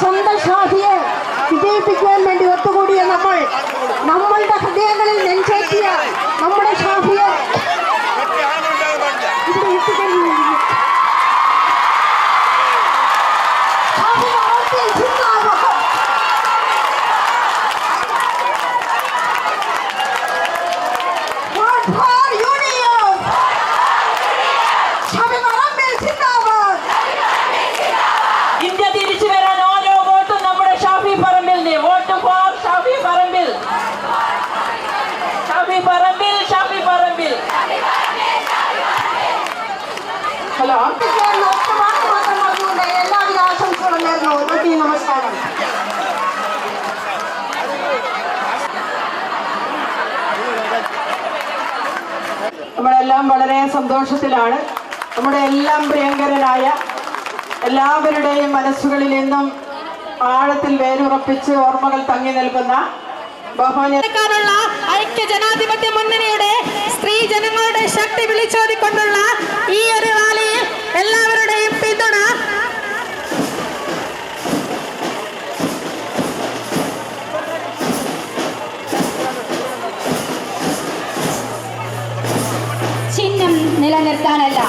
সুন্দর ഹലോ. നമസ്കാരം നമ്മളെല്ലാം വളരെ സന്തോഷത്തിലാണ്. നമ്മുടെ എല്ലാം പ്രിയങ്കരനായ എല്ലാവരുടെയും മനസ്സുകളിൽ നിന്നും ആഴത്തിൽ വേരുറപ്പിച്ച് ഓർമ്മകൾ തങ്ങി നിൽക്കുന്ന ബഹുമാനിയുടെ ഐക്യ ജനാധിപത്യ മുന്നണിയുടെ ശക്തി വിളിച്ചോതിക്കൊണ്ടുള്ള ഈ ഒരു റാലിയിൽ എല്ലാവരുടെയും പിന്തുണ. ചിഹ്നം നിലനിർത്താനല്ല.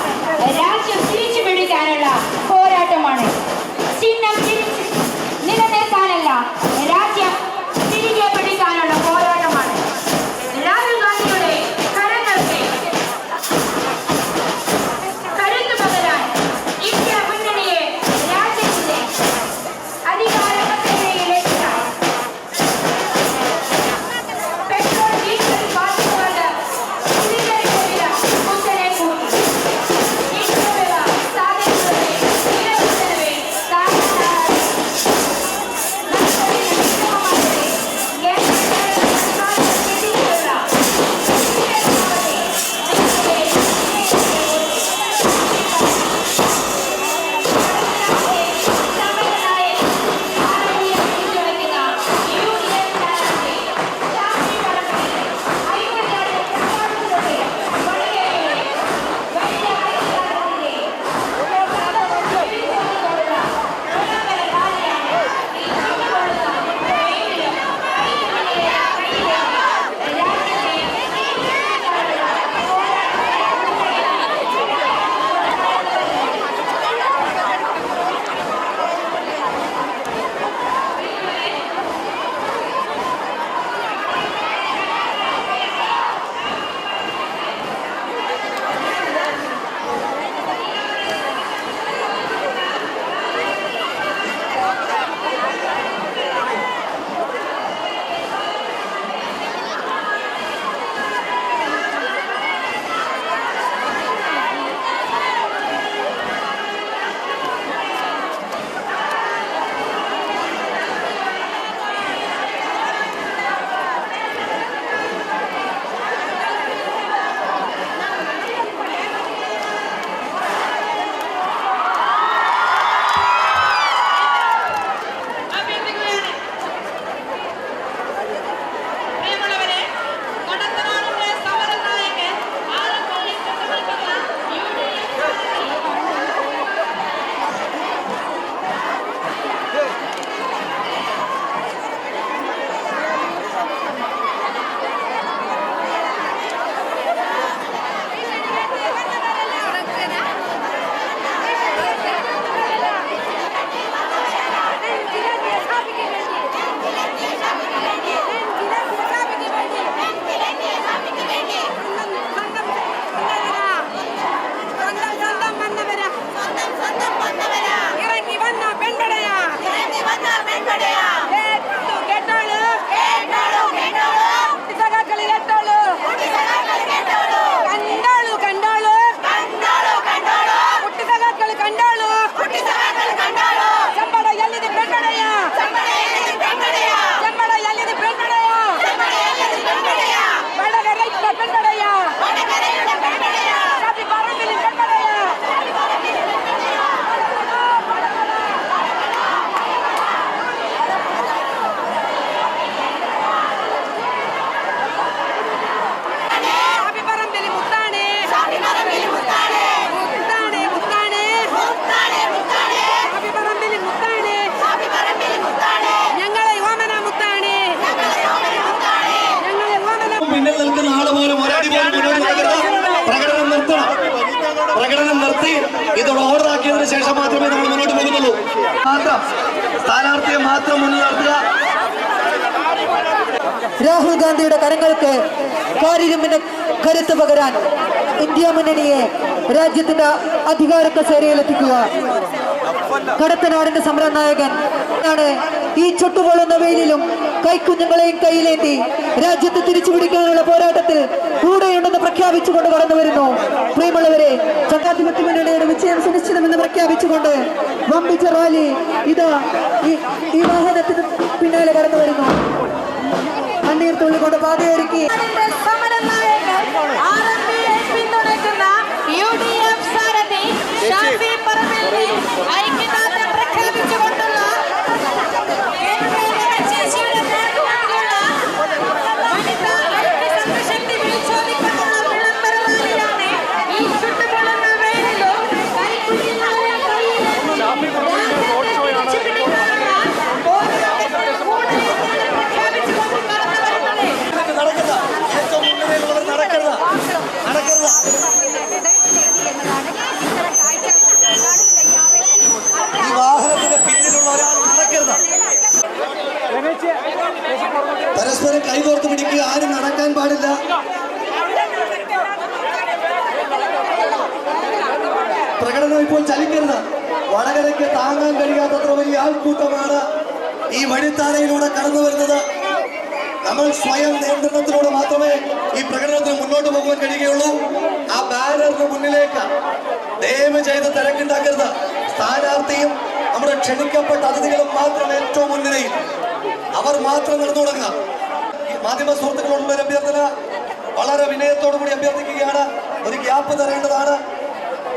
രാഹുൽ ഗാന്ധിയുടെ കരങ്ങൾക്ക് കാര്യമിന് കരുത്ത് പകരാൻ ഇന്ത്യ മുന്നണിയെ രാജ്യത്തിന്റെ അധികാര കസേരയിലെത്തിക്കുക കടത്തനാടിന്റെ സമര നായകൻ ആണ് ഈ ചുട്ടുപൊള്ളുന്ന വെയിലിലും കൈക്കുഞ്ഞുങ്ങളെയും കയ്യിലേന്തി രാജ്യത്തെ തിരിച്ചുപിടിക്കാനുള്ള പോരാട്ടത്തിൽ കൂടെയുണ്ടെന്ന് പ്രഖ്യാപിച്ചുകൊണ്ട് കടന്നു വരുന്നു. പ്രിയമുള്ളവരെ ജനാധിപത്യ മുന്നണിയുടെ വിജയം സുനിശ്ചിതമെന്ന് പ്രഖ്യാപിച്ചുകൊണ്ട് വമ്പിച്ച റാലി ഇതാ ഈ വാഹനത്തിന് പിന്നാലെ കടന്നു വരുന്നു. കണ്ണീർ തുള്ളിക്കൊണ്ട് പാതയൊരുക്കി പ്രകടനം ഇപ്പോൾ ചലിക്കരുത്. വടകരയ്ക്ക് താങ്ങാൻ കഴിയാത്തത്ര വലിയ ആൾക്കൂട്ടമാണ് ഈ വഴിത്താരയിലൂടെ കടന്നു വരുന്നത്. നമ്മൾ സ്വയം നിയന്ത്രണത്തിലൂടെ മാത്രമേ ഈ പ്രകടനത്തിന് മുന്നോട്ട് പോകാൻ കഴിയുകയുള്ളൂ. ആ ബാനറിന് മുന്നിലേക്ക് ദയവ് ചെയ്ത് തിരക്കുണ്ടാക്കരുത്. സ്ഥാനാർത്ഥിയും നമ്മുടെ ക്ഷണിക്കപ്പെട്ട അതിഥികളും മാത്രം ഏറ്റവും മുൻനിരയിൽ. അവർ മാത്രം നടന്നു ഈ മാധ്യമ സുഹൃത്തുക്കളോടുള്ള ഒരു അഭ്യർത്ഥന വളരെ വിനയത്തോടു കൂടി അഭ്യർത്ഥിക്കുകയാണ്. ഒരു ഗ്യാപ്പ് തരേണ്ടതാണ്.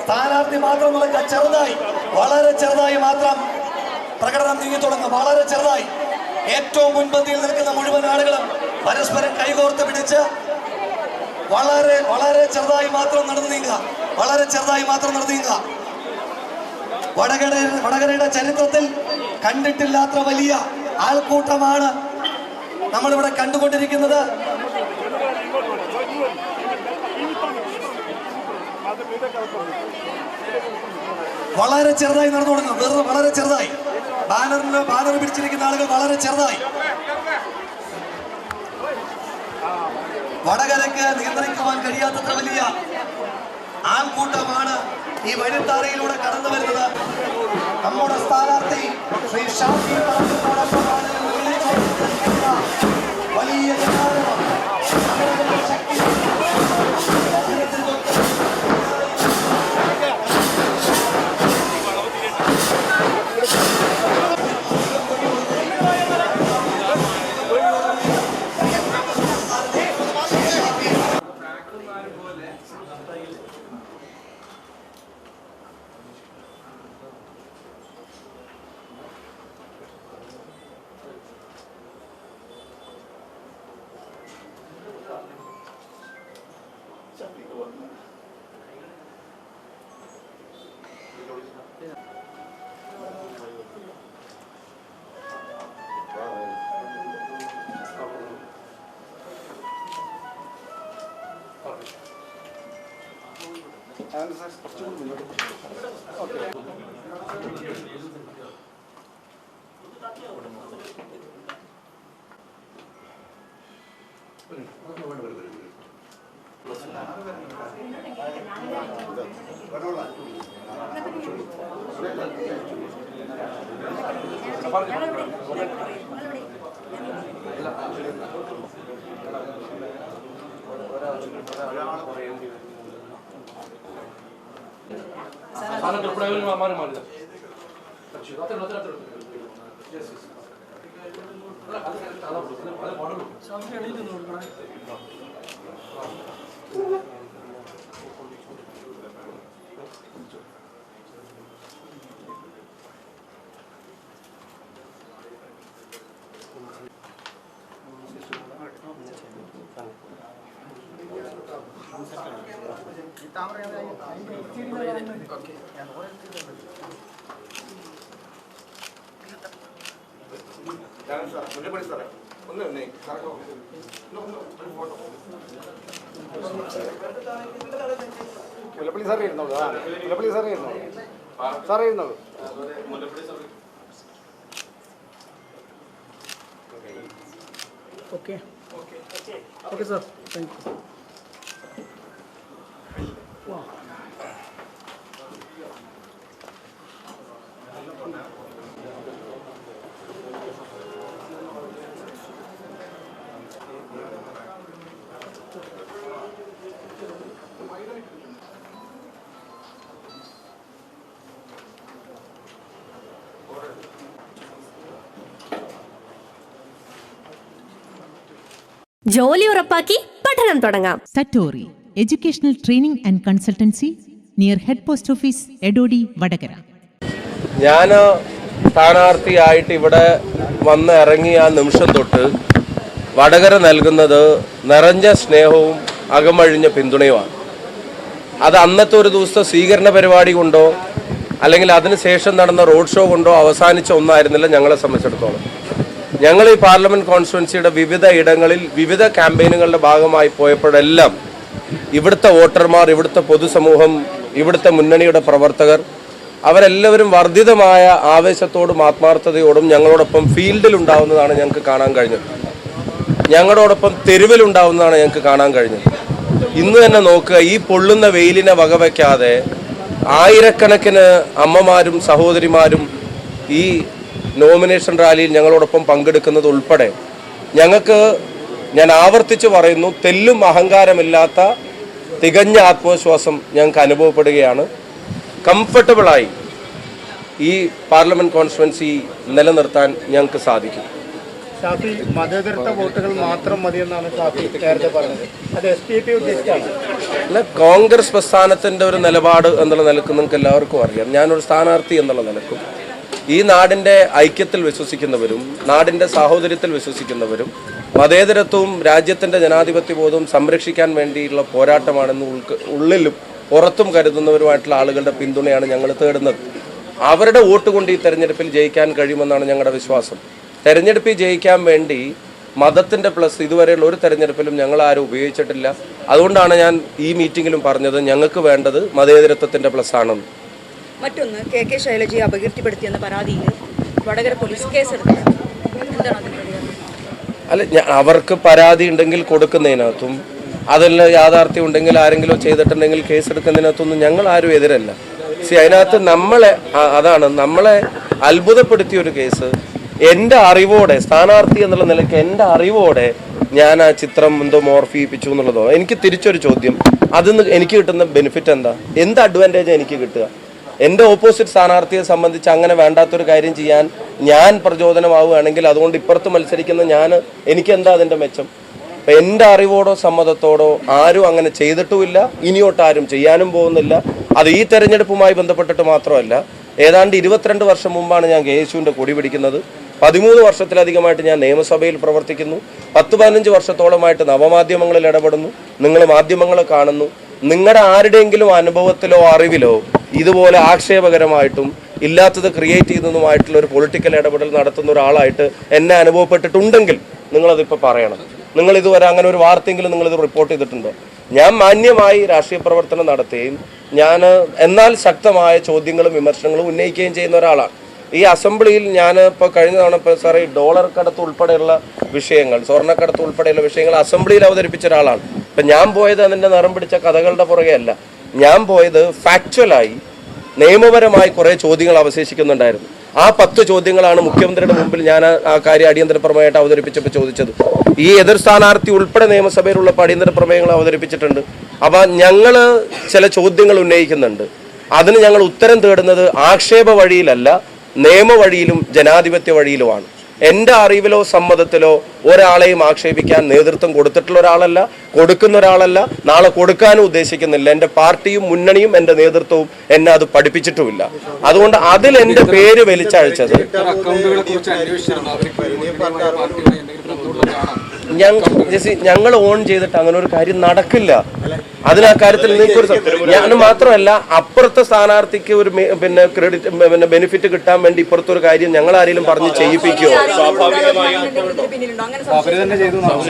സ്ഥാനാർത്ഥി മാത്രം നടക്കുക ചെറുതായി. വളരെ ചെറുതായി മാത്രം പ്രകടനം നീങ്ങി തുടങ്ങും. വളരെ ചെറുതായി. ഏറ്റവും മുൻപന്തിയിൽ നിൽക്കുന്ന മുഴുവൻ ആളുകളും പരസ്പരം കൈകോർത്ത് പിടിച്ച് വളരെ വളരെ ചെറുതായി മാത്രം നടന്നു നീങ്ങുക. വളരെ ചെറുതായി മാത്രം നടന്നു നീങ്ങുക. വടകര വടകരയുടെ ചരിത്രത്തിൽ കണ്ടിട്ടില്ലാത്ത വലിയ ആൾക്കൂട്ടമാണ് നമ്മളിവിടെ കണ്ടുകൊണ്ടിരിക്കുന്നത്. വളരെ ചെറുതായി നടന്നു തുടങ്ങുന്നു. വെറുതെ വളരെ ചെറുതായി. ബാനറിന് ബാനർ പിടിച്ചിരിക്കുന്ന ആളുകൾ വളരെ ചെറുതായി. വടകരക്ക് നിയന്ത്രിക്കുവാൻ കഴിയാത്തത്ര വലിയ ആൾക്കൂട്ടമാണ് ഈ വഴിത്താറയിലൂടെ കടന്നു വരുന്നത്. നമ്മുടെ സ്ഥാനാർത്ഥി ശ്രീ ഷാഫി അതാണ് സാർ കുറച്ചുകൂടി മുന്നോട്ട് ഓക്കെ ഒരാൾ ഒരാൾ കുറയുകയും ചെയ്തു. സാധനം ഇവിടെ ഒരു മാറി മോഡൽ അത്ര അത്ര അത്ര മുല്ലപ്പള്ളി സാറേ ഇരുന്നോളൂ ആ മുല്ലപ്പള്ളി സാറേ ഇരുന്നോളൂ ജോലി ഉറപ്പാക്കി പഠനം തുടങ്ങാം. Satori educational training and consultancy near head post office Edodi Vadakara. ഞാൻ സ്ഥാനാർത്ഥിയായിട്ട് ഇവിടെ വന്ന് ഇറങ്ങിയ ആ നിമിഷം തൊട്ട് വടകര നൽകുന്നത് നിറഞ്ഞ സ്നേഹവും അകമഴിഞ്ഞ പിന്തുണയുമാണ്. അത് അന്നത്തെ ഒരു ദിവസത്തെ സ്വീകരണ പരിപാടി കൊണ്ടോ അല്ലെങ്കിൽ അതിനുശേഷം നടന്ന റോഡ് ഷോ കൊണ്ടോ അവസാനിച്ച ഒന്നായിരുന്നില്ല ഞങ്ങളെ സംബന്ധിച്ചിടത്തോളം. ഞങ്ങൾ ഈ പാർലമെന്റ് കോൺസ്റ്റുവൻസിയുടെ വിവിധ ഇടങ്ങളിൽ വിവിധ ക്യാമ്പയിനുകളുടെ ഭാഗമായി പോയപ്പോഴെല്ലാം ഇവിടുത്തെ വോട്ടർമാർ ഇവിടുത്തെ പൊതുസമൂഹം ഇവിടുത്തെ മുന്നണിയുടെ പ്രവർത്തകർ അവരെല്ലാവരും വർദ്ധിതമായ ആവേശത്തോടും ആത്മാർത്ഥതയോടും ഞങ്ങളോടൊപ്പം ഫീൽഡിൽ ഉണ്ടാവുന്നതാണ് ഞങ്ങൾക്ക് കാണാൻ കഴിഞ്ഞത്. ഞങ്ങളോടൊപ്പം തെരുവിലുണ്ടാവുന്നതാണ് ഞങ്ങൾക്ക് കാണാൻ കഴിഞ്ഞത്. ഇന്ന് തന്നെ നോക്കുക ഈ പൊള്ളുന്ന വെയിലിനെ വകവയ്ക്കാതെ ആയിരക്കണക്കിന് അമ്മമാരും സഹോദരിമാരും ഈ നോമിനേഷൻ റാലിയിൽ ഞങ്ങളോടൊപ്പം പങ്കെടുക്കുന്നത് ഉൾപ്പെടെ ഞങ്ങൾക്ക് ഞാൻ ആവർത്തിച്ച് പറയുന്നു തെല്ലും അഹങ്കാരമില്ലാത്ത തികഞ്ഞ ആത്മവിശ്വാസം ഞങ്ങൾക്ക് അനുഭവപ്പെടുകയാണ്. കംഫർട്ടബിളായി ഈ പാർലമെന്റ് കോൺസ്റ്റുവൻസി നിലനിർത്താൻ ഞങ്ങൾക്ക് സാധിക്കും. ഷാഫി മതേതരത്വ വോട്ടുകൾ മാത്രം മതിയെന്നാണ് ഷാഫി നേരത്തെ പറഞ്ഞത്. അത് എസ് പി പി ഉദ്ദേശിച്ചാണ്. അല്ല കോൺഗ്രസ് പ്രസ്ഥാനത്തിന്റെ ഒരു നിലപാട് എന്നുള്ള നിലയ്ക്ക് നിങ്ങൾക്ക് എല്ലാവർക്കും അറിയാം. ഞാനൊരു സ്ഥാനാർത്ഥി എന്നുള്ള നിലക്കും. ഈ നാടിന്റെ ഐക്യത്തിൽ വിശ്വസിക്കുന്നവരും നാടിന്റെ സാഹോദര്യത്തിൽ വിശ്വസിക്കുന്നവരും മതേതരത്വവും രാജ്യത്തിന്റെ ജനാധിപത്യ ബോധവും സംരക്ഷിക്കാൻ വേണ്ടിയുള്ള പോരാട്ടമാണെന്ന് ഉൾക്ക് ഉള്ളിലും പുറത്തും കരുതുന്നവരുമായിട്ടുള്ള ആളുകളുടെ പിന്തുണയാണ് ഞങ്ങൾ തേടുന്നത്. അവരുടെ വോട്ട് കൊണ്ട് ഈ തെരഞ്ഞെടുപ്പിൽ ജയിക്കാൻ കഴിയുമെന്നാണ് ഞങ്ങളുടെ വിശ്വാസം. തെരഞ്ഞെടുപ്പിൽ ജയിക്കാൻ വേണ്ടി മതത്തിന്റെ പ്ലസ് ഇതുവരെയുള്ള ഒരു തെരഞ്ഞെടുപ്പിലും ഞങ്ങൾ ആരും ഉപയോഗിച്ചിട്ടില്ല. അതുകൊണ്ടാണ് ഞാൻ ഈ മീറ്റിങ്ങിലും പറഞ്ഞത് ഞങ്ങൾക്ക് വേണ്ടത് മതേതരത്വത്തിന്റെ പ്ലസ് ആണെന്ന്. മറ്റൊന്ന് കെ കെ ശൈലജയെ അപകീർത്തിപ്പെടുത്തിയെന്ന പരാതിയിൽ വടകര പോലീസ് കേസെടുത്തു. എന്താണ്? അല്ല അവർക്ക് പരാതി ഉണ്ടെങ്കിൽ കൊടുക്കുന്നതിനകത്തും അതല്ല യാഥാർത്ഥ്യം ഉണ്ടെങ്കിൽ ആരെങ്കിലും ചെയ്തിട്ടുണ്ടെങ്കിൽ കേസെടുക്കുന്നതിനകത്തൊന്നും ഞങ്ങൾ ആരും എതിരല്ല. സി അതിനകത്ത് നമ്മളെ അതാണ് നമ്മളെ അത്ഭുതപ്പെടുത്തിയ ഒരു കേസ്. എന്റെ അറിവോടെ സ്ഥാനാർത്ഥി എന്നുള്ള നിലയ്ക്ക് എന്റെ അറിവോടെ ഞാൻ ആ ചിത്രം എന്തോ മോർഫിപ്പിച്ചു എന്നുള്ളതോ? എനിക്ക് തിരിച്ചൊരു ചോദ്യം. അതിന്ന് എനിക്ക് കിട്ടുന്ന ബെനിഫിറ്റ് എന്താ? എന്ത് അഡ്വാന്റേജ് എനിക്ക് കിട്ടുക? എന്റെ ഓപ്പോസിറ്റ് സ്ഥാനാർത്ഥിയെ സംബന്ധിച്ച് അങ്ങനെ വേണ്ടാത്തൊരു കാര്യം ചെയ്യാൻ ഞാൻ പ്രചോദനമാവുകയാണെങ്കിൽ അതുകൊണ്ട് ഇപ്പുറത്ത് മത്സരിക്കുന്ന ഞാൻ എനിക്കെന്താ അതിന്റെ മെച്ചം? അപ്പൊ എന്റെ അറിവോടോ സമ്മതത്തോടോ ആരും അങ്ങനെ ചെയ്തിട്ടുമില്ല. ഇനിയോട്ട് ആരും ചെയ്യാനും പോകുന്നില്ല. അത് ഈ തെരഞ്ഞെടുപ്പുമായി ബന്ധപ്പെട്ടിട്ട് മാത്രമല്ല ഏതാണ്ട് ഇരുപത്തിരണ്ട് വർഷം മുമ്പാണ് ഞാൻ യേശുവിന്റെ കൊടി പിടിക്കുന്നത്. പതിമൂന്ന് വർഷത്തിലധികമായിട്ട് ഞാൻ നിയമസഭയിൽ പ്രവർത്തിക്കുന്നു. പത്ത് പതിനഞ്ച് വർഷത്തോളമായിട്ട് നവമാധ്യമങ്ങളിൽ ഇടപെടുന്നു. നിങ്ങൾ മാധ്യമങ്ങളെ കാണുന്നു. നിങ്ങളുടെ ആരുടെയെങ്കിലും അനുഭവത്തിലോ അറിവിലോ ഇതുപോലെ ആക്ഷേപകരമായിട്ടും ഇല്ലാത്തത് ക്രിയേറ്റ് ചെയ്യുന്നതുമായിട്ടുള്ള ഒരു പൊളിറ്റിക്കൽ ഇടപെടൽ നടത്തുന്ന ഒരാളായിട്ട് എന്നെ അനുഭവപ്പെട്ടിട്ടുണ്ടെങ്കിൽ നിങ്ങളതിപ്പോൾ പറയണം. നിങ്ങൾ ഇതുവരെ അങ്ങനെ ഒരു വാർത്തയെങ്കിലും നിങ്ങളിത് റിപ്പോർട്ട് ചെയ്തിട്ടുണ്ടോ? ഞാൻ മാന്യമായി രാഷ്ട്രീയ പ്രവർത്തനം നടത്തുകയും ഞാൻ എന്നാൽ ശക്തമായ ചോദ്യങ്ങളും വിമർശനങ്ങളും ഉന്നയിക്കുകയും ചെയ്യുന്ന ഒരാളാണ്. ഈ അസംബ്ലിയിൽ ഞാൻ ഇപ്പോൾ കഴിഞ്ഞ തവണ ഇപ്പോൾ സാറേ ഡോളർ കടത്ത് ഉൾപ്പെടെയുള്ള വിഷയങ്ങൾ സ്വർണക്കടത്ത് ഉൾപ്പെടെയുള്ള വിഷയങ്ങൾ അസംബ്ലിയിൽ അവതരിപ്പിച്ച ഒരാളാണ്. ഇപ്പം ഞാൻ പോയത് അതിന്റെ നിറം പിടിച്ച കഥകളുടെ പുറകെ അല്ല. ഞാൻ പോയത് ഫാക്ച്വലായി നിയമപരമായി കുറേ ചോദ്യങ്ങൾ അവശേഷിക്കുന്നുണ്ടായിരുന്നു. ആ പത്ത് ചോദ്യങ്ങളാണ് മുഖ്യമന്ത്രിയുടെ മുമ്പിൽ ഞാൻ ആ- കാര്യം അടിയന്തര പ്രമേയമായിട്ട് അവതരിപ്പിച്ചപ്പോൾ ചോദിച്ചത്. ഈ എതിർ സ്ഥാനാർത്ഥി ഉൾപ്പെടെ നിയമസഭയിലുള്ള അടിയന്തര പ്രമേയങ്ങൾ അവതരിപ്പിച്ചിട്ടുണ്ട്. അപ്പോൾ ഞങ്ങൾ ചില ചോദ്യങ്ങൾ ഉന്നയിക്കുന്നുണ്ട്. അതിന് ഞങ്ങൾ ഉത്തരം തേടുന്നത് ആക്ഷേപ വഴിയിലല്ല നിയമ വഴിയിലും ജനാധിപത്യ വഴിയിലുമാണ്. എന്റെ അറിവിലോ സമ്മതത്തിലോ ഒരാളെയും ആക്ഷേപിക്കാൻ നേതൃത്വം കൊടുത്തിട്ടുള്ള ഒരാളല്ല കൊടുക്കുന്ന ഒരാളല്ല നാളെ കൊടുക്കാനും ഉദ്ദേശിക്കുന്നില്ല. എന്റെ പാർട്ടിയും മുന്നണിയും എന്റെ നേതൃത്വവും എന്നെ അത് പഠിപ്പിച്ചിട്ടുമില്ല. അതുകൊണ്ട് അതിൽ എന്റെ പേര് വലിച്ചഴിച്ചത് ഞങ്ങൾ ഓൺ ചെയ്തിട്ട് അങ്ങനെ ഒരു കാര്യം നടക്കില്ല. അതിന് ആ കാര്യത്തിൽ നിങ്ങൾക്കൊരു ഞാൻ മാത്രമല്ല അപ്പുറത്തെ സ്ഥാനാർത്ഥിക്ക് ഒരു പിന്നെ ക്രെഡിറ്റ് പിന്നെ ബെനിഫിറ്റ് കിട്ടാൻ വേണ്ടി ഇപ്പുറത്തെ ഒരു കാര്യം ഞങ്ങൾ ആരെങ്കിലും പറഞ്ഞ് ചെയ്യിപ്പിക്കുമോ.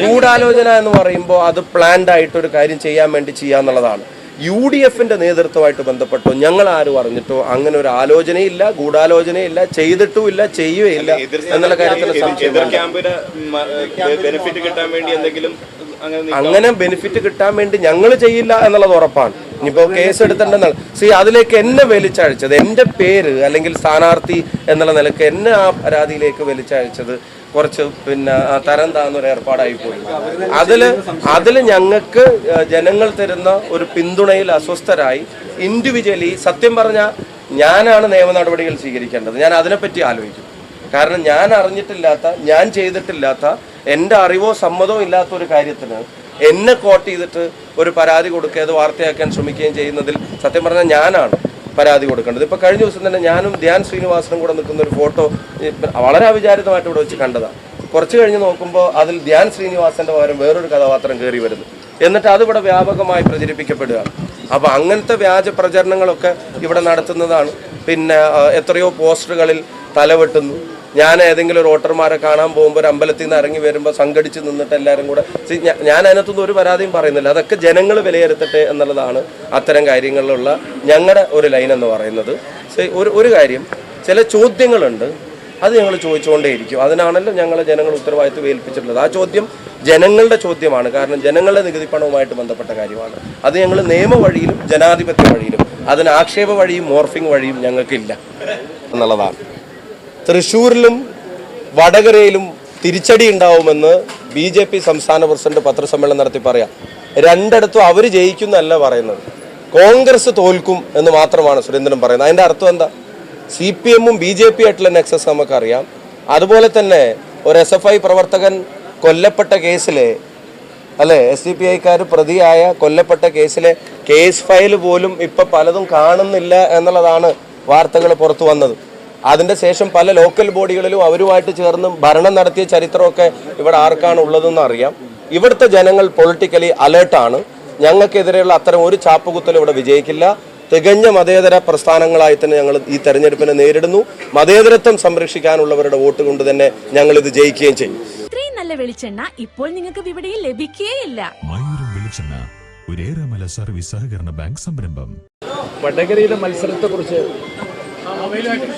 ഗൂഢാലോചന എന്ന് പറയുമ്പോൾ അത് പ്ലാൻഡ് ആയിട്ട് ഒരു കാര്യം ചെയ്യാൻ വേണ്ടി ചെയ്യാന്നുള്ളതാണ്. യു ഡി എഫിന്റെ നേതൃത്വമായിട്ട് ബന്ധപ്പെട്ടോ? ഞങ്ങൾ ആരും അറിഞ്ഞിട്ടോ? അങ്ങനെ ഒരു ആലോചനയില്ല ഗൂഢാലോചനയില്ല ചെയ്തിട്ടുമില്ല ചെയ്യുകയില്ല എന്നുള്ള കാര്യത്തിൽ. ബെനിഫിറ്റ് കിട്ടാൻ വേണ്ടി എന്തെങ്കിലും അങ്ങനെ ബെനിഫിറ്റ് കിട്ടാൻ വേണ്ടി ഞങ്ങൾ ചെയ്യില്ല എന്നുള്ളത് ഉറപ്പാണ്. ഇനിയിപ്പോ കേസ് എടുത്തിട്ടുണ്ടെന്നാൽ സി അതിലേക്ക് എന്നെ വലിച്ചഴിച്ചത് എന്റെ പേര് അല്ലെങ്കിൽ സ്ഥാനാർത്ഥി എന്നുള്ള നിലയ്ക്ക് എന്നെ ആ പരാതിയിലേക്ക് വലിച്ചഴിച്ചത് കുറച്ച് പിന്നെ തരം താന്നൊരു ഏർപ്പാടായി പോയി. അതിൽ അതിൽ ഞങ്ങൾക്ക് ജനങ്ങൾ തരുന്ന ഒരു പിന്തുണയിൽ അസ്വസ്ഥരായി ഇൻഡിവിജ്വലി സത്യം പറഞ്ഞാൽ ഞാനാണ് നിയമ നടപടികൾ സ്വീകരിക്കേണ്ടത്. ഞാൻ അതിനെപ്പറ്റി ആലോചിക്കും. കാരണം ഞാൻ അറിഞ്ഞിട്ടില്ലാത്ത ഞാൻ ചെയ്തിട്ടില്ലാത്ത എന്റെ അറിവോ സമ്മതമോ ഇല്ലാത്ത ഒരു കാര്യത്തിന് എന്നെ കോട്ട് ചെയ്തിട്ട് ഒരു പരാതി കൊടുക്കുക വാർത്തയാക്കാൻ ശ്രമിക്കുകയും ചെയ്യുന്നതിൽ സത്യം പറഞ്ഞാൽ ഞാനാണ്. പരാതി കൊടുക്കേണ്ടത്. ഇപ്പം കഴിഞ്ഞ ദിവസം തന്നെ ഞാനും ധ്യാൻ ശ്രീനിവാസനും കൂടെ നിൽക്കുന്ന ഒരു ഫോട്ടോ വളരെ അവിചാരിതമായിട്ട് ഇവിടെ വെച്ച് കണ്ടതാണ് കുറച്ച് കഴിഞ്ഞ് നോക്കുമ്പോൾ അതിൽ ധ്യാൻ ശ്രീനിവാസന്റെ പകരം വേറൊരു കഥാപാത്രം കയറി വരുന്നു. എന്നിട്ട് അത് ഇവിടെ വ്യാപകമായി പ്രചരിപ്പിക്കപ്പെടുകയാണ് അപ്പോൾ അങ്ങനത്തെ വ്യാജ പ്രചരണങ്ങളൊക്കെ ഇവിടെ നടത്തുന്നതാണ്. പിന്നെ എത്രയോ പോസ്റ്ററുകളിൽ തലവെട്ടുന്നു. ഞാൻ ഏതെങ്കിലും ഒരു വോട്ടർമാരെ കാണാൻ പോകുമ്പോൾ ഒരു അമ്പലത്തിൽ നിന്ന് ഇറങ്ങി വരുമ്പോൾ സംഘടിച്ച് നിന്നിട്ട് എല്ലാവരും കൂടെ ഞാൻ അതിനകത്തൊന്നും ഒരു പരാതിയും പറയുന്നില്ല. അതൊക്കെ ജനങ്ങൾ വിലയിരുത്തട്ടെ എന്നുള്ളതാണ് അത്തരം കാര്യങ്ങളിലുള്ള ഞങ്ങളുടെ ഒരു ലൈൻ എന്ന് പറയുന്നത്. ഒരു ഒരു കാര്യം ചില ചോദ്യങ്ങളുണ്ട്. അത് ഞങ്ങൾ ചോദിച്ചുകൊണ്ടേയിരിക്കും അതിനാണല്ലോ ഞങ്ങൾ ജനങ്ങൾ ഉത്തരവാദിത്വം ഏൽപ്പിച്ചിട്ടുള്ളത്. ആ ചോദ്യം ജനങ്ങളുടെ ചോദ്യമാണ്. കാരണം ജനങ്ങളുടെ നികുതി പണവുമായിട്ട് ബന്ധപ്പെട്ട കാര്യമാണ്. അത് ഞങ്ങൾ നിയമ വഴിയിലും ജനാധിപത്യ വഴിയിലും അതിന് ആക്ഷേപ വഴിയും മോർഫിംഗ് വഴിയും ഞങ്ങൾക്കില്ല എന്നുള്ളതാണ്. തൃശ്ശൂരിലും വടകരയിലും തിരിച്ചടി ഉണ്ടാവുമെന്ന് ബി ജെ പി സംസ്ഥാന പ്രസിഡന്റ് പത്രസമ്മേളനം നടത്തി പറയാം. രണ്ടിടത്തും അവർ ജയിക്കുന്നല്ല പറയുന്നത്. കോൺഗ്രസ് തോൽക്കും എന്ന് മാത്രമാണ് സുരേന്ദ്രൻ പറയുന്നത്. അതിന്റെ അർത്ഥം എന്താ? സി പി എമ്മും ബി ജെ പി ആയിട്ടുള്ള നെക്സസ് നമുക്കറിയാം. അതുപോലെ തന്നെ ഒരു എസ് എഫ് ഐ പ്രവർത്തകൻ കൊല്ലപ്പെട്ട കേസിലെ അല്ലെ എസ് ഡി പി ഐക്കാർ പ്രതിയായ കൊല്ലപ്പെട്ട കേസിലെ കേസ് ഫയൽ പോലും ഇപ്പൊ പലതും കാണുന്നില്ല എന്നുള്ളതാണ് വാർത്തകൾ പുറത്തു വന്നത്. അതിന്റെ ശേഷം പല ലോക്കൽ ബോഡികളിലും അവരുമായിട്ട് ചേർന്ന് ഭരണം നടത്തിയ ചരിത്രമൊക്കെ ഇവിടെ ആർക്കാണ് ഉള്ളതെന്ന് അറിയാം. ഇവിടുത്തെ ജനങ്ങൾ പൊളിറ്റിക്കലി അലേർട്ടാണ് ഞങ്ങൾക്കെതിരെയുള്ള അത്തരം ഒരു ചാപ്പുകുത്തലും ഇവിടെ വിജയിക്കില്ല. തികഞ്ഞ മതേതര പ്രസ്ഥാനങ്ങളായി തന്നെ ഞങ്ങൾ ഈ തെരഞ്ഞെടുപ്പിനെ നേരിടുന്നു. മതേതരത്വം സംരക്ഷിക്കാനുള്ളവരുടെ വോട്ട് കൊണ്ട് തന്നെ ഞങ്ങൾ ഇത് ജയിക്കുകയും ചെയ്യും. ഇത്രയും നല്ല വെളിച്ചെണ്ണ ഇപ്പോൾ നിങ്ങൾക്ക് ഇവിടെയും ലഭിക്കുകയില്ല മയൂരം വെളിച്ചെണ്ണ ഒരേറെമല സർവീസ് സഹകരണ ബാങ്ക് സംരംഭം. വടകരയിലെ മത്സരത്തെക്കുറിച്ച്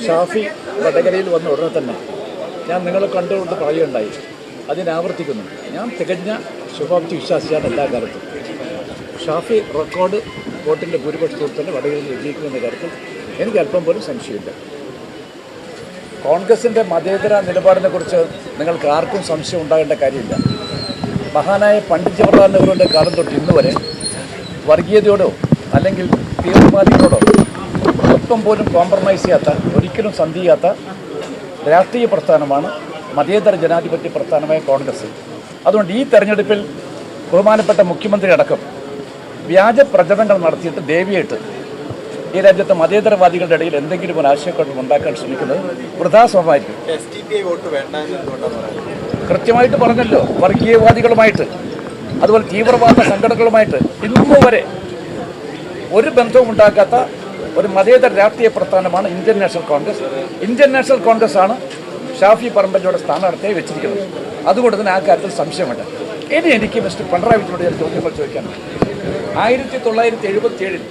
ഷാഫി വടകരയിൽ വന്ന ഉടനെ തന്നെ ഞാൻ നിങ്ങളെ കണ്ടുകൊണ്ട് പറയുകയുണ്ടായി. അതിനാവർത്തിക്കുന്നു. ഞാൻ തികഞ്ഞ ശുഭാപ്തി വിശ്വാസിയാണ് എല്ലാ കാലത്തും ഷാഫി റെക്കോർഡ് വോട്ടിന്റെ ഭൂരിപക്ഷത്തിൽ തന്നെ വടകരയിൽ വിജയിക്കുമെന്ന കാര്യത്തിൽ എനിക്ക് അല്പം പോലും സംശയമില്ല. കോൺഗ്രസിന്റെ മതേതര നിലപാടിനെക്കുറിച്ച് നിങ്ങൾക്ക് ആർക്കും സംശയം ഉണ്ടാകേണ്ട കാര്യമില്ല. മഹാനായ പണ്ഡിറ്റ് ജവഹർലാൽ നെഹ്റുവിന്റെ കാലം തൊട്ട് ഇന്നുവരെ വർഗീയതയോടോ അല്ലെങ്കിൽ തീവ്രവാദികളോടോ ഒപ്പം പോലും കോംപ്രമൈസ് ചെയ്യാത്ത ഒരിക്കലും സന്ധി ചെയ്യാത്ത രാഷ്ട്രീയ പ്രസ്ഥാനമാണ് മതേതര ജനാധിപത്യ പ്രസ്ഥാനമായ കോൺഗ്രസ്. അതുകൊണ്ട് ഈ തെരഞ്ഞെടുപ്പിൽ ബഹുമാനപ്പെട്ട മുഖ്യമന്ത്രി അടക്കം വ്യാജ പ്രചരണങ്ങൾ നടത്തിയിട്ട് ദേവിയായിട്ട് ഈ രാജ്യത്തെ മതേതരവാദികളുടെ ഇടയിൽ എന്തെങ്കിലും ഒരു ആശയക്കുഴപ്പം ഉണ്ടാക്കാൻ ശ്രമിക്കുന്നത് പറയുന്നത്? കൃത്യമായിട്ട് പറഞ്ഞല്ലോ വർഗീയവാദികളുമായിട്ട് അതുപോലെ തീവ്രവാദ സംഘടനകളുമായിട്ട് ഇന്നു വരെ ഒരു ബന്ധവും ഉണ്ടാക്കാത്ത ഒരു മതേതര രാഷ്ട്രീയ പ്രസ്ഥാനമാണ് Indian National Congress. Indian National Congress ആണ് ഷാഫി പറമ്പലിയുടെ സ്ഥാനാർത്ഥിയെ വെച്ചിരിക്കുന്നത്. അതുകൊണ്ട് തന്നെ ആ കാര്യത്തിൽ സംശയമുണ്ട്. ഇനി എനിക്ക് മിസ്റ്റർ പിണറായി വിജയനോട് ഞാൻ ചോദ്യങ്ങൾ ചോദിക്കാനുണ്ട് ആയിരത്തി തൊള്ളായിരത്തി എഴുപത്തി ഏഴിൽ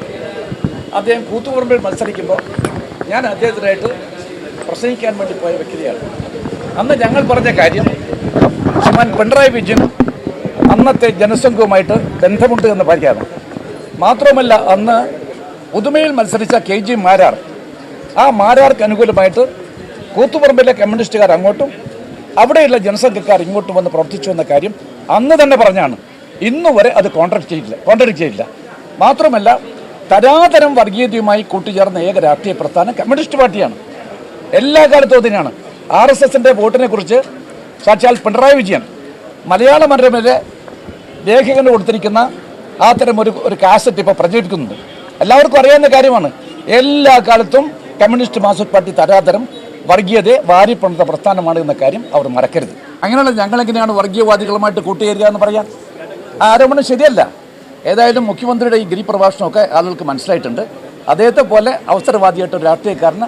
അദ്ദേഹം കൂത്തുപറമ്പിൽ മത്സരിക്കുമ്പോൾ ഞാൻ അദ്ദേഹത്തിനായിട്ട് പ്രസംഗിക്കാൻ വേണ്ടി പോയ വ്യക്തിയാണ്. അന്ന് ഞങ്ങൾ പറഞ്ഞ കാര്യം ശ്രീമാൻ പിണറായി വിജയൻ അന്നത്തെ ജനസംഘവുമായിട്ട് ബന്ധമുണ്ട് എന്ന് പറയാറ് മാത്രമല്ല അന്ന് പുതുമയിൽ മത്സരിച്ച കെ ജി മാരാർ. ആ മാരാർക്ക് അനുകൂലമായിട്ട് കൂത്തുപറമ്പിലെ കമ്മ്യൂണിസ്റ്റുകാർ അങ്ങോട്ടും അവിടെയുള്ള ജനസംഘക്കാർ ഇങ്ങോട്ടും വന്ന് പ്രവർത്തിച്ചു എന്ന കാര്യം അന്ന് തന്നെ പറഞ്ഞാണ്. ഇന്നു വരെ അത് കോൺട്രാക്ട് ചെയ്തില്ല കോൺട്രാക്ട് ചെയ്തില്ല. മാത്രമല്ല തരാതരം വർഗീയതയുമായി കൂട്ടുചേർന്ന ഏക രാഷ്ട്രീയ പ്രസ്ഥാനം കമ്മ്യൂണിസ്റ്റ് പാർട്ടിയാണ്. എല്ലാ കാലത്തും അതിനാണ്. ആർ എസ് എസിന്റെ വോട്ടിനെ കുറിച്ച് സാക്ഷാൽ പിണറായി വിജയൻ മലയാള മനോരമയിലെ ലേഖകന് കൊടുത്തിരിക്കുന്ന ആ തരം ഒരു ഒരു കാസറ്റ് ഇപ്പോൾ പ്രചരിപ്പിക്കുന്നുണ്ട്. എല്ലാവർക്കും അറിയാവുന്ന കാര്യമാണ്. എല്ലാ കാലത്തും കമ്മ്യൂണിസ്റ്റ് മാർക്സിസ്റ്റ് പാർട്ടി തരാതരം വർഗീയതയെ വാരിപ്പണത്ത പ്രസ്ഥാനമാണ് എന്ന കാര്യം അവർ മറക്കരുത്. അങ്ങനെയുള്ള ഞങ്ങളെങ്ങനെയാണ് വർഗീയവാദികളുമായിട്ട് കൂട്ടുകയറുക എന്ന് പറയാം? ആരോപണം ശരിയല്ല. ഏതായാലും മുഖ്യമന്ത്രിയുടെ ഈ ഗിരിപ്രഭാഷണമൊക്കെ ആളുകൾക്ക് മനസ്സിലായിട്ടുണ്ട്. അദ്ദേഹത്തെ പോലെ അവസരവാദിയായിട്ട് ഒരു രാഷ്ട്രീയക്കാരന്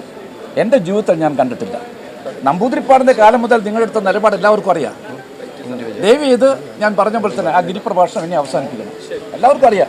എന്റെ ജീവിതത്തിൽ ഞാൻ കണ്ടിട്ടില്ല. നമ്പൂതിരിപ്പാടിന്റെ കാലം മുതൽ നിങ്ങളെടുത്ത നിലപാട് എല്ലാവർക്കും അറിയാം. ദയവ് ചെയ്ത് ഞാൻ പറഞ്ഞ പോലെ തന്നെ ആ ഗിരിപ്രഭാഷണം ഇനി അവസാനിപ്പിക്കണം. എല്ലാവർക്കും അറിയാം.